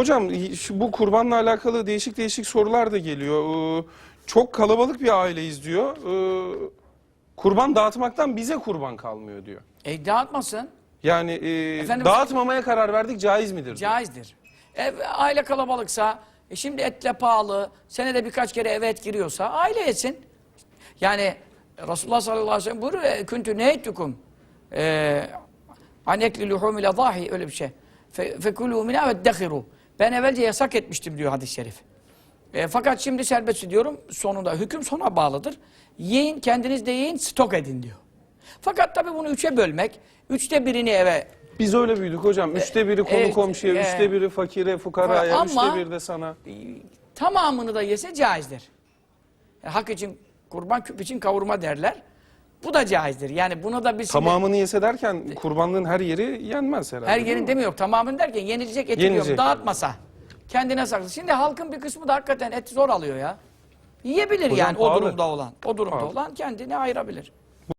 Hocam şu, bu kurbanla alakalı değişik değişik sorular da geliyor. Ee, çok kalabalık bir aileyiz diyor. Ee, kurban dağıtmaktan bize kurban kalmıyor diyor. E dağıtmasın. Yani e, Efendim- dağıtmamaya karar verdik caiz midir? diyor. Caizdir. Ev, aile kalabalıksa, e şimdi etle pahalı, senede birkaç kere eve et giriyorsa aile yesin. Yani Resulullah sallallahu aleyhi ve sellem buyuruyor, e, küntü neytukum e, anekli luhum ile dahi öyle bir şey. Fe, fekulû minâ ve dekhiru. Ben evvelce yasak etmiştim diyor hadis-i şerif. E, fakat şimdi serbest diyorum sonunda hüküm sona bağlıdır. Yiyin kendiniz de yiyin stok edin diyor. Fakat tabii bunu üçe bölmek, üçte birini eve Biz öyle büyüdük hocam. Üçte biri konu evet, komşuya, e, üçte biri fakire, fukaraya, ama- üçte biri de sana. tamamını da yese caizdir. Yani hak için, kurban küp için kavurma derler. Bu da caizdir. Yani bunu da şimdi- Tamamını yese derken kurbanlığın her yeri yenmez herhalde. her yerin mi? demiyor. Tamamını derken yenilecek eti Yenilecek. diyorum. Dağıtmasa. Kendine saklı. Şimdi halkın bir kısmı da hakikaten et zor alıyor ya. Yiyebilir Hocam yani o pahalı. durumda olan. O durumda Pahalı. olan kendini ayırabilir.